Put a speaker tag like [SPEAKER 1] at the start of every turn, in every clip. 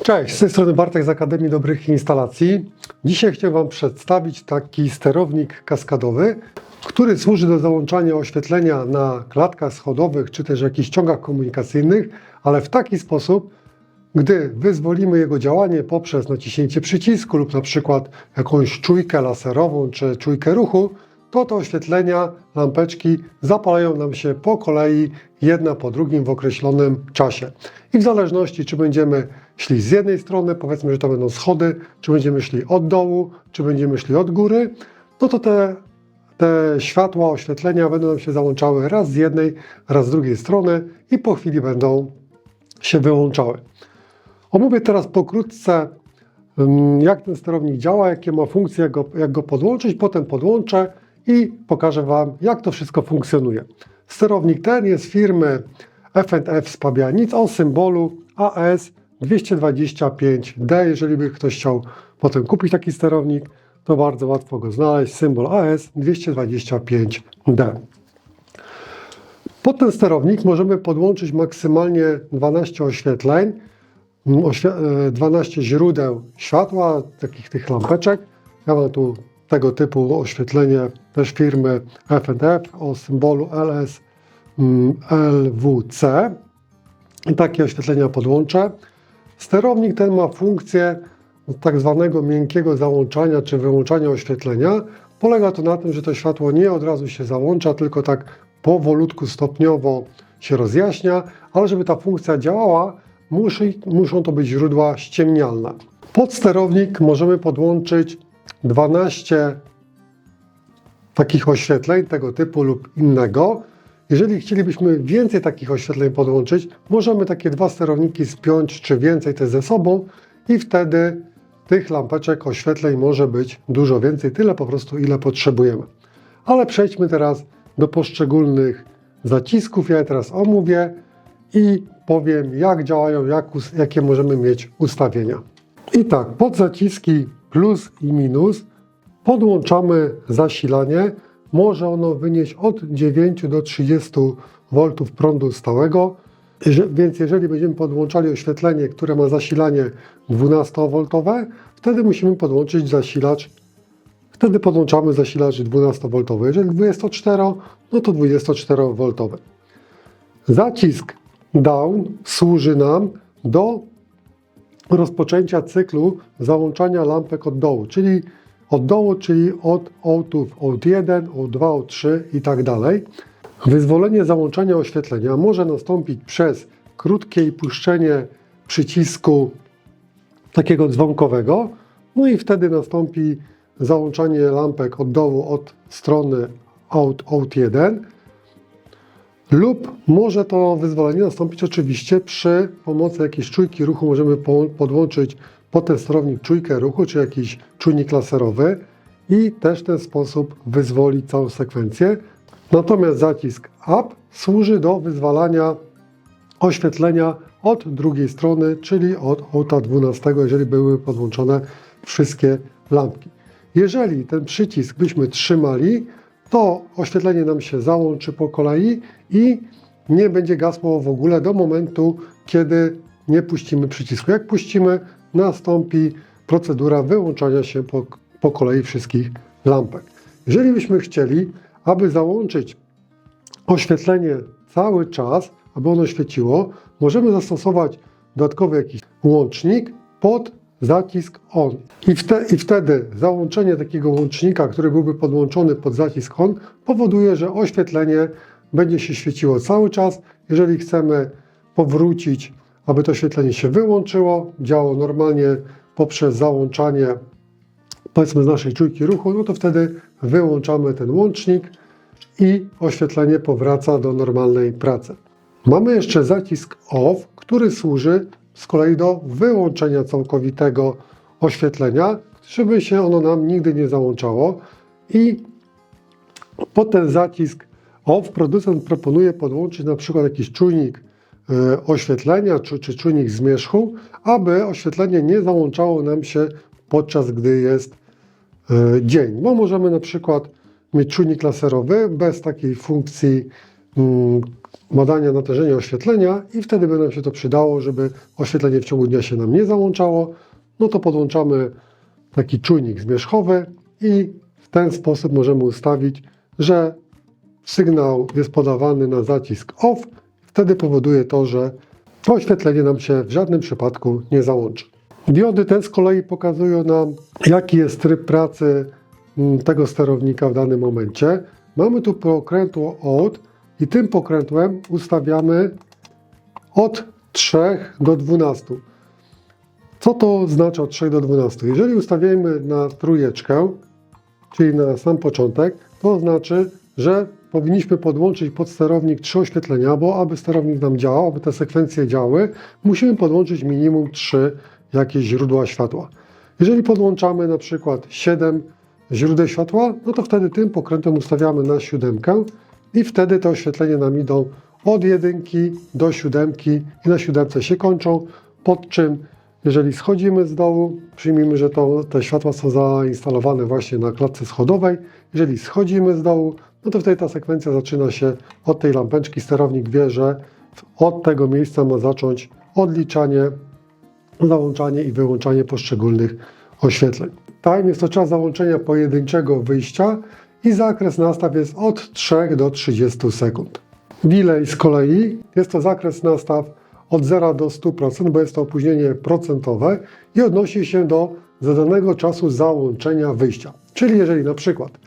[SPEAKER 1] Cześć, z tej strony Bartek z Akademii Dobrych Instalacji. Dzisiaj chciałem Wam przedstawić taki sterownik kaskadowy, który służy do załączania oświetlenia na klatkach schodowych czy też jakichś ciągach komunikacyjnych, ale w taki sposób, gdy wyzwolimy jego działanie poprzez naciśnięcie przycisku lub na przykład jakąś czujkę laserową czy czujkę ruchu, to te oświetlenia, lampeczki zapalają nam się po kolei, jedna po drugim w określonym czasie. I w zależności, czy będziemy szli z jednej strony, powiedzmy, że to będą schody, czy będziemy szli od dołu, czy będziemy szli od góry, no to te, te światła, oświetlenia będą nam się załączały raz z jednej, raz z drugiej strony i po chwili będą się wyłączały. Omówię teraz pokrótce, ym, jak ten sterownik działa, jakie ma funkcje, jak go, jak go podłączyć. Potem podłączę i pokażę Wam, jak to wszystko funkcjonuje. Sterownik ten jest firmy F&F z Pabianic o symbolu AS 225D. Jeżeli by ktoś chciał potem kupić taki sterownik, to bardzo łatwo go znaleźć. Symbol AS 225D. Pod ten sterownik możemy podłączyć maksymalnie 12 oświetleń, mm, oświe- e, 12 źródeł światła, takich tych lampeczek. Ja mam tu tego typu oświetlenie też firmy F&F o symbolu LS mm, LWC. I takie oświetlenia podłączę. Sterownik ten ma funkcję tak zwanego miękkiego załączania czy wyłączania oświetlenia. Polega to na tym, że to światło nie od razu się załącza, tylko tak powolutku, stopniowo się rozjaśnia, ale żeby ta funkcja działała, musi, muszą to być źródła ściemnialne. Pod sterownik możemy podłączyć 12 takich oświetleń tego typu lub innego. Jeżeli chcielibyśmy więcej takich oświetleń podłączyć, możemy takie dwa sterowniki spiąć czy więcej te ze sobą i wtedy tych lampeczek oświetleń może być dużo więcej, tyle po prostu ile potrzebujemy. Ale przejdźmy teraz do poszczególnych zacisków. Ja je teraz omówię i powiem jak działają, jak, jakie możemy mieć ustawienia. I tak, pod zaciski plus i minus podłączamy zasilanie. Może ono wynieść od 9 do 30 V prądu stałego. Więc jeżeli będziemy podłączali oświetlenie, które ma zasilanie 12V, wtedy musimy podłączyć zasilacz. Wtedy podłączamy zasilacz 12V. Jeżeli 24, no to 24V. Zacisk down służy nam do rozpoczęcia cyklu załączania lampek od dołu, czyli od dołu, czyli od O2, OD1, O2, O3 i tak dalej. Wyzwolenie załączania oświetlenia może nastąpić przez krótkie puszczenie przycisku takiego dzwonkowego, no i wtedy nastąpi załączanie lampek od dołu od strony out, out 1 lub może to wyzwolenie nastąpić oczywiście przy pomocy jakiejś czujki ruchu. Możemy po- podłączyć pod ten sterownik czujkę ruchu, czy jakiś czujnik laserowy i też w ten sposób wyzwolić całą sekwencję. Natomiast zacisk up służy do wyzwalania oświetlenia od drugiej strony, czyli od outa 12, jeżeli były podłączone wszystkie lampki. Jeżeli ten przycisk byśmy trzymali, to oświetlenie nam się załączy po kolei i nie będzie gasło w ogóle do momentu, kiedy nie puścimy przycisku. Jak puścimy, nastąpi procedura wyłączania się po, po kolei wszystkich lampek. Jeżeli byśmy chcieli, aby załączyć oświetlenie cały czas, aby ono świeciło, możemy zastosować dodatkowy jakiś łącznik pod zacisk ON. I, wte, I wtedy załączenie takiego łącznika, który byłby podłączony pod zacisk ON, powoduje, że oświetlenie będzie się świeciło cały czas. Jeżeli chcemy powrócić, aby to oświetlenie się wyłączyło, działało normalnie poprzez załączanie powiedzmy z naszej czujki ruchu, no to wtedy wyłączamy ten łącznik i oświetlenie powraca do normalnej pracy. Mamy jeszcze zacisk OFF, który służy z kolei do wyłączenia całkowitego oświetlenia, żeby się ono nam nigdy nie załączało i pod ten zacisk OFF producent proponuje podłączyć na przykład jakiś czujnik oświetlenia czy, czy czujnik zmierzchu, aby oświetlenie nie załączało nam się podczas gdy jest e, dzień. Bo możemy na przykład mieć czujnik laserowy bez takiej funkcji mm, badania natężenia oświetlenia i wtedy by nam się to przydało, żeby oświetlenie w ciągu dnia się nam nie załączało. No to podłączamy taki czujnik zmierzchowy i w ten sposób możemy ustawić, że sygnał jest podawany na zacisk OFF. Wtedy powoduje to, że to oświetlenie nam się w żadnym przypadku nie załączy. Diody te z kolei pokazują nam, jaki jest tryb pracy mm, tego sterownika w danym momencie. Mamy tu pokrętło od i tym pokrętłem ustawiamy od 3 do 12. Co to oznacza od 3 do 12? Jeżeli ustawimy na trójeczkę, czyli na sam początek, to znaczy, że powinniśmy podłączyć pod sterownik trzy oświetlenia, bo aby sterownik nam działał, aby te sekwencje działy, musimy podłączyć minimum trzy jakieś źródła światła. Jeżeli podłączamy na przykład 7 źródeł światła, no to wtedy tym pokrętem ustawiamy na siódemkę i wtedy te oświetlenia nam idą od jedynki do siódemki i na siódemce się kończą, pod czym jeżeli schodzimy z dołu, przyjmijmy, że to, te światła są zainstalowane właśnie na klatce schodowej. Jeżeli schodzimy z dołu, no to wtedy ta sekwencja zaczyna się od tej lampeczki. Sterownik wie, że od tego miejsca ma zacząć odliczanie, załączanie i wyłączanie poszczególnych oświetleń. Time jest to czas załączenia pojedynczego wyjścia i zakres nastaw jest od 3 do 30 sekund. Delay z kolei jest to zakres nastaw od 0 do 100%, bo jest to opóźnienie procentowe i odnosi się do zadanego czasu załączenia wyjścia. Czyli jeżeli na przykład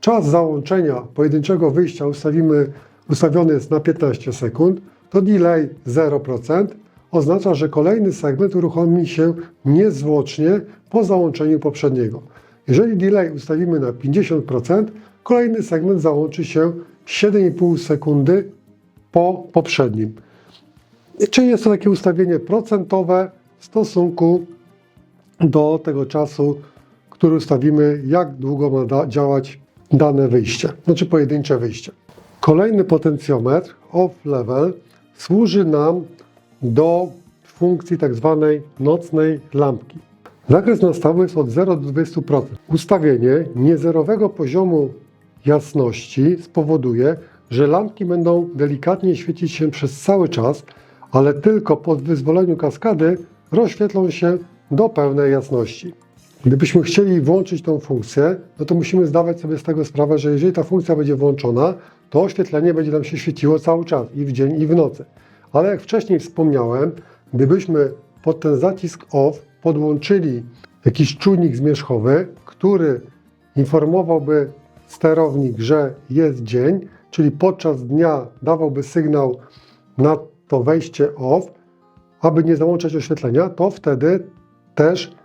[SPEAKER 1] czas załączenia pojedynczego wyjścia ustawimy, ustawiony jest na 15 sekund, to delay 0% oznacza, że kolejny segment uruchomi się niezwłocznie po załączeniu poprzedniego. Jeżeli delay ustawimy na 50%, kolejny segment załączy się 7,5 sekundy po poprzednim. Czyli jest to takie ustawienie procentowe w stosunku do tego czasu, który ustawimy, jak długo ma działać dane wyjście, znaczy pojedyncze wyjście. Kolejny potencjometr off level służy nam do funkcji tak zwanej nocnej lampki. Zakres nastawu jest od 0 do 20%. Ustawienie niezerowego poziomu jasności spowoduje, że lampki będą delikatnie świecić się przez cały czas, ale tylko po wyzwoleniu kaskady rozświetlą się do pełnej jasności. Gdybyśmy chcieli włączyć tą funkcję, no to musimy zdawać sobie z tego sprawę, że jeżeli ta funkcja będzie włączona, to oświetlenie będzie nam się świeciło cały czas, i w dzień, i w nocy. Ale jak wcześniej wspomniałem, gdybyśmy pod ten zacisk OFF podłączyli jakiś czujnik zmierzchowy, który informowałby sterownik, że jest dzień, czyli podczas dnia dawałby sygnał na to wejście OFF, aby nie załączać oświetlenia, to wtedy też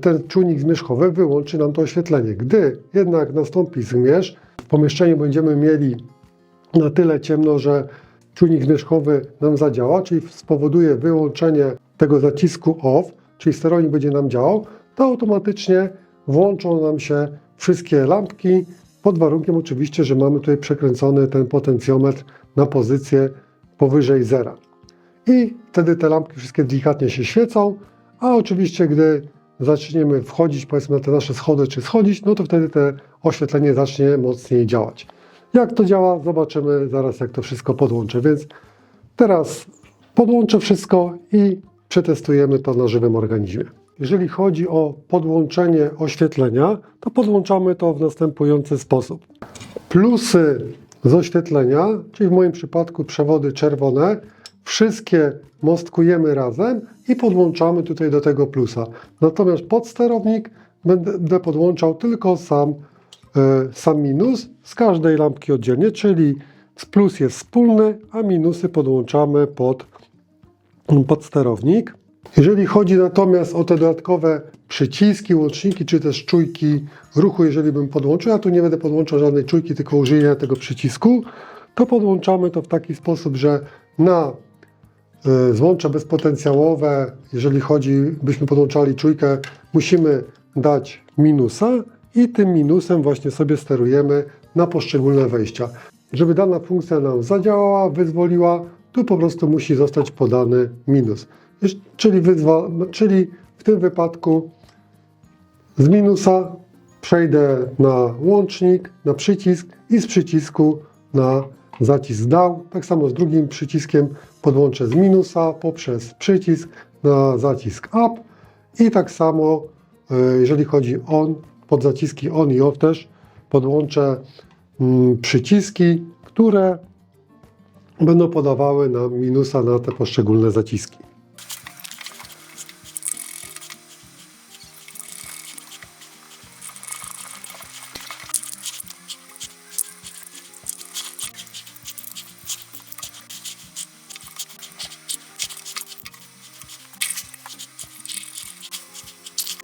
[SPEAKER 1] ten czujnik zmierzchowy wyłączy nam to oświetlenie. Gdy jednak nastąpi zmierzch, w pomieszczeniu będziemy mieli na tyle ciemno, że czujnik zmierzchowy nam zadziała, czyli spowoduje wyłączenie tego zacisku OFF, czyli sterownik będzie nam działał, to automatycznie włączą nam się wszystkie lampki, pod warunkiem oczywiście, że mamy tutaj przekręcony ten potencjometr na pozycję powyżej zera. I wtedy te lampki wszystkie delikatnie się świecą, a oczywiście gdy zaczniemy wchodzić powiedzmy na te nasze schody czy schodzić, no to wtedy te oświetlenie zacznie mocniej działać. Jak to działa, zobaczymy zaraz jak to wszystko podłączę, więc teraz podłączę wszystko i przetestujemy to na żywym organizmie. Jeżeli chodzi o podłączenie oświetlenia, to podłączamy to w następujący sposób. Plusy z oświetlenia, czyli w moim przypadku przewody czerwone, wszystkie mostkujemy razem i podłączamy tutaj do tego plusa. Natomiast pod sterownik będę podłączał tylko sam, e, sam minus z każdej lampki oddzielnie, czyli plus jest wspólny, a minusy podłączamy pod, pod sterownik. Jeżeli chodzi natomiast o te dodatkowe przyciski, łączniki, czy też czujki ruchu, jeżeli bym podłączył, ja tu nie będę podłączał żadnej czujki, tylko użyję tego przycisku, to podłączamy to w taki sposób, że na złącze bezpotencjałowe, jeżeli chodzi, byśmy podłączali czujkę, musimy dać minusa i tym minusem właśnie sobie sterujemy na poszczególne wejścia. Żeby dana funkcja nam zadziałała, wyzwoliła, tu po prostu musi zostać podany minus. Czyli, wyzwa- czyli w tym wypadku z minusa przejdę na łącznik, na przycisk i z przycisku na zacisk down. Tak samo z drugim przyciskiem podłączę z minusa poprzez przycisk na zacisk up i tak samo e, jeżeli chodzi on, pod zaciski on i off też podłączę mm, przyciski, które będą podawały nam minusa na te poszczególne zaciski.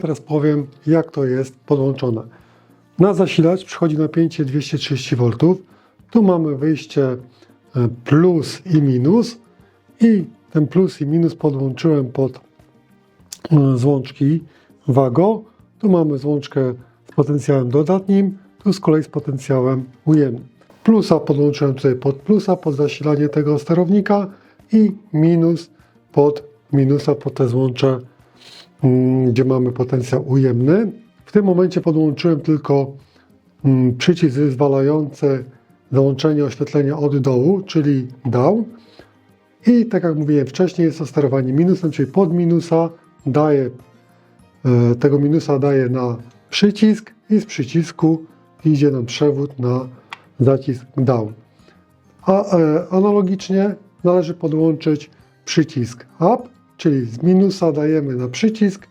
[SPEAKER 1] Teraz powiem, jak to jest podłączone. Na zasilacz przychodzi napięcie 230 V. Tu mamy wyjście e, plus i minus i ten plus i minus podłączyłem pod e, złączki WAGO. Tu mamy złączkę z potencjałem dodatnim, tu z kolei z potencjałem ujemnym. Plusa podłączyłem tutaj pod plusa, pod zasilanie tego sterownika i minus pod minusa, pod te złącze gdzie mamy potencjał ujemny. W tym momencie podłączyłem tylko mm, przycisk wyzwalający załączenie oświetlenia od dołu, czyli down. I tak jak mówiłem wcześniej, jest to sterowanie minusem, czyli pod minusa daję e, tego minusa daję na przycisk i z przycisku idzie nam przewód na zacisk down. A e, analogicznie należy podłączyć przycisk up, czyli z minusa dajemy na przycisk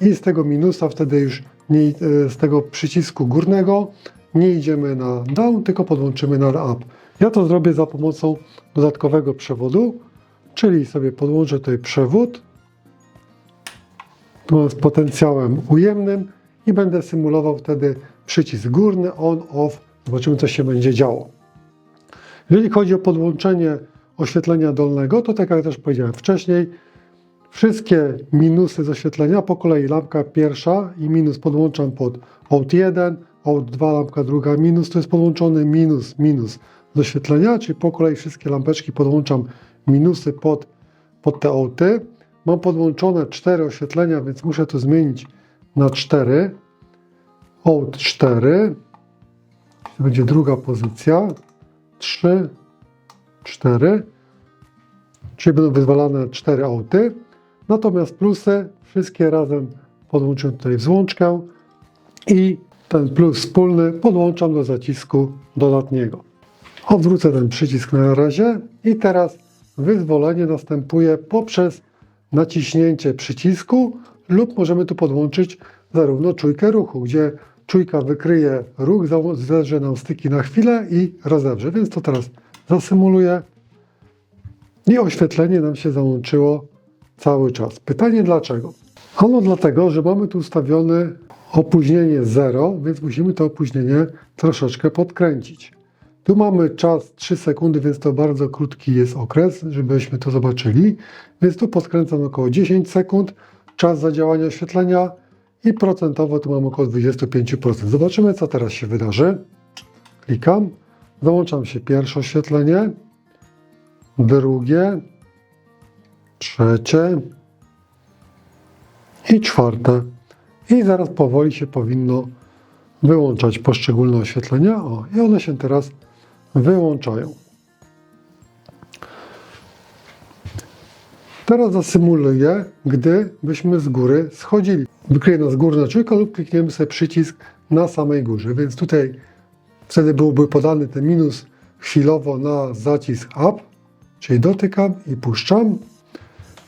[SPEAKER 1] i z tego minusa wtedy już nie, e, z tego przycisku górnego nie idziemy na down, tylko podłączymy na up. Ja to zrobię za pomocą dodatkowego przewodu, czyli sobie podłączę tutaj przewód z potencjałem ujemnym i będę symulował wtedy przycisk górny on, off. Zobaczymy, co się będzie działo. Jeżeli chodzi o podłączenie oświetlenia dolnego, to tak jak też powiedziałem wcześniej, wszystkie minusy z oświetlenia po kolei lampka pierwsza i minus podłączam pod out 1, out 2, lampka druga minus, to jest podłączony minus, minus z oświetlenia, czyli po kolei wszystkie lampeczki podłączam minusy pod, pod te outy. Mam podłączone cztery oświetlenia, więc muszę to zmienić na 4. Out 4. To będzie druga pozycja. 3, 4. Czyli będą wyzwalane 4 auty. Natomiast plusy wszystkie razem podłączę tutaj w złączkę i ten plus wspólny podłączam do zacisku dodatniego. Odwrócę ten przycisk na razie i teraz wyzwolenie następuje poprzez naciśnięcie przycisku lub możemy tu podłączyć zarówno czujkę ruchu, gdzie czujka wykryje ruch, zerze nam styki na chwilę i rozewrze. Więc to teraz zasymuluję i oświetlenie nam się załączyło cały czas. Pytanie dlaczego? Ano dlatego, że mamy tu ustawione opóźnienie 0, więc musimy to opóźnienie troszeczkę podkręcić. Tu mamy czas 3 sekundy, więc to bardzo krótki jest okres, żebyśmy to zobaczyli. Więc tu podkręcam około 10 sekund, czas zadziałania oświetlenia i procentowo tu mam około 25%. Zobaczymy, co teraz się wydarzy. Klikam, załączam się pierwsze oświetlenie, drugie, trzecie i czwarte. I zaraz powoli się powinno wyłączać poszczególne oświetlenia. O, i one się teraz wyłączają. Teraz zasymuluję, gdy byśmy z góry schodzili. Wykryje nas górna czujka lub klikniemy sobie przycisk na samej górze. Więc tutaj wtedy byłby podany ten minus chwilowo na zacisk up, czyli dotykam i puszczam.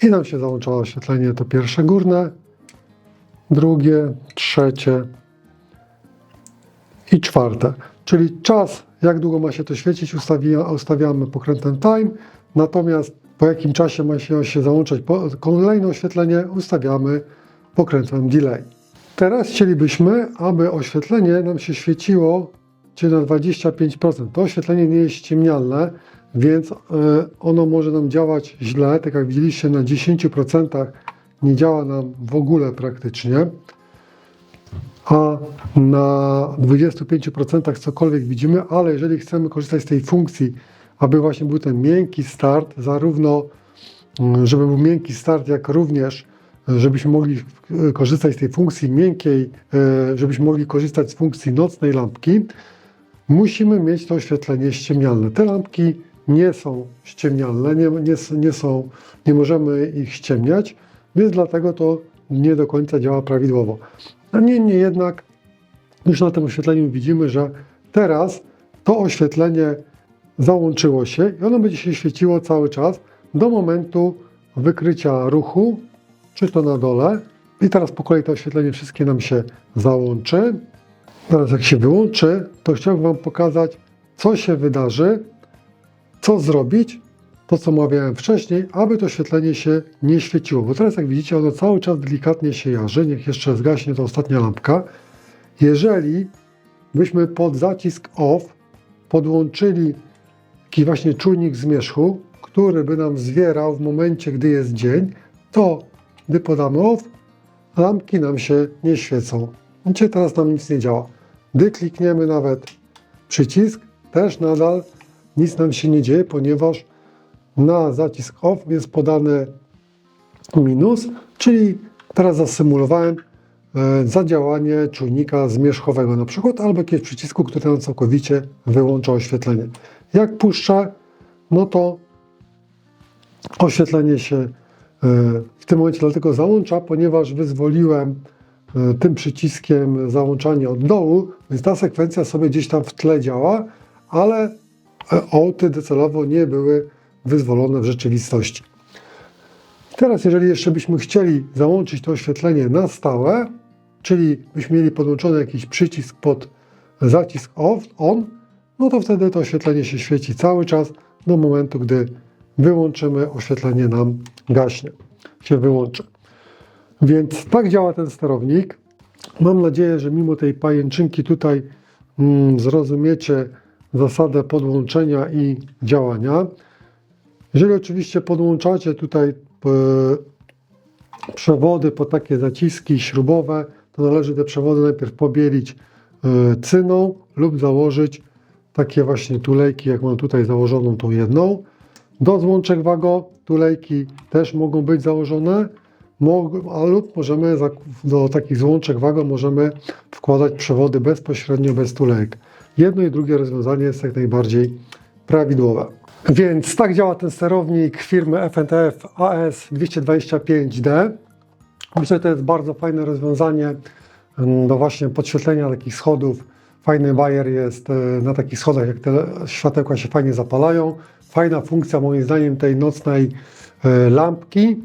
[SPEAKER 1] I nam się załączało oświetlenie to pierwsze górne, drugie, trzecie i czwarte. Czyli czas, jak długo ma się to świecić, ustawiamy pokrętem time, natomiast po jakim czasie ma się, się załączać kolejne oświetlenie, ustawiamy pokrętłem delay. Teraz chcielibyśmy, aby oświetlenie nam się świeciło czyli na 25%. To oświetlenie nie jest ściemnialne, więc e, ono może nam działać źle, tak jak widzieliście na 10% nie działa nam w ogóle praktycznie, a na 25% cokolwiek widzimy, ale jeżeli chcemy korzystać z tej funkcji, aby właśnie był ten miękki start, zarówno mm, żeby był miękki start, jak również żebyśmy mogli korzystać z tej funkcji miękkiej, e, żebyśmy mogli korzystać z funkcji nocnej lampki, musimy mieć to oświetlenie ściemnialne. Te lampki nie są ściemnialne, nie, nie, nie, są, nie możemy ich ściemniać, więc dlatego to nie do końca działa prawidłowo. A niemniej jednak już na tym oświetleniu widzimy, że teraz to oświetlenie załączyło się i ono będzie się świeciło cały czas do momentu wykrycia ruchu, czy to na dole. I teraz po kolei to oświetlenie wszystkie nam się załączy. Teraz jak się wyłączy, to chciałbym Wam pokazać, co się wydarzy, co zrobić, to co mówiłem wcześniej, aby to oświetlenie się nie świeciło. Bo teraz jak widzicie, ono cały czas delikatnie się jarzy. Niech jeszcze zgaśnie ta ostatnia lampka. Jeżeli byśmy pod zacisk OFF podłączyli taki właśnie czujnik zmierzchu, który by nam zwierał w momencie, gdy jest dzień, to gdy podamy OFF, lampki nam się nie świecą. Widzicie, teraz nam nic nie działa. Gdy klikniemy nawet przycisk, też nadal nic nam się nie dzieje, ponieważ na zacisk OFF jest podane minus, czyli teraz zasymulowałem e, zadziałanie czujnika zmierzchowego na przykład, albo jakiegoś przycisku, który nam całkowicie wyłącza oświetlenie. Jak puszczę, no to oświetlenie się e, w tym momencie dlatego załącza, ponieważ wyzwoliłem e, tym przyciskiem załączanie od dołu, więc ta sekwencja sobie gdzieś tam w tle działa, ale ołty docelowo nie były wyzwolone w rzeczywistości. Teraz, jeżeli jeszcze byśmy chcieli załączyć to oświetlenie na stałe, czyli byśmy mieli podłączony jakiś przycisk pod zacisk off, on, no to wtedy to oświetlenie się świeci cały czas do momentu, gdy wyłączymy, oświetlenie nam gaśnie, się wyłączy. Więc tak działa ten sterownik. Mam nadzieję, że mimo tej pajęczynki tutaj mm, zrozumiecie zasadę podłączenia i działania. Jeżeli oczywiście podłączacie tutaj e, przewody po takie zaciski śrubowe, to należy te przewody najpierw pobielić e, cyną lub założyć takie właśnie tulejki, jak mam tutaj założoną tą jedną. Do złączek wago tulejki też mogą być założone, a lub możemy do takich złączek wago możemy wkładać przewody bezpośrednio bez tulejek. Jedno i drugie rozwiązanie jest jak najbardziej prawidłowe. Więc tak działa ten sterownik firmy FNTF AS225D. Myślę, że to jest bardzo fajne rozwiązanie do właśnie podświetlenia takich schodów. Fajny bajer jest e, na takich schodach, jak te światełka się fajnie zapalają. Fajna funkcja moim zdaniem tej nocnej e, lampki,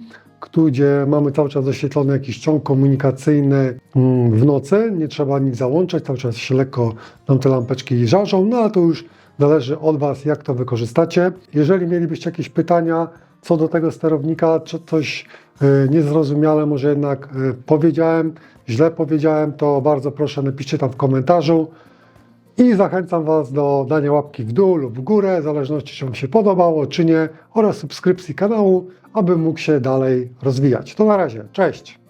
[SPEAKER 1] gdzie mamy cały czas doświetlony jakiś ciąg komunikacyjny mm, w nocy. Nie trzeba nic załączać, cały czas się lekko nam te lampeczki żarzą, no ale to już zależy od Was, jak to wykorzystacie. Jeżeli mielibyście jakieś pytania co do tego sterownika, czy coś e, niezrozumiale, może jednak e, powiedziałem, źle powiedziałem, to bardzo proszę napiszcie tam w komentarzu. I zachęcam Was do dania łapki w dół lub w górę, w zależności czy Wam się podobało, czy nie, oraz subskrypcji kanału, aby mógł się dalej rozwijać. To na razie, cześć!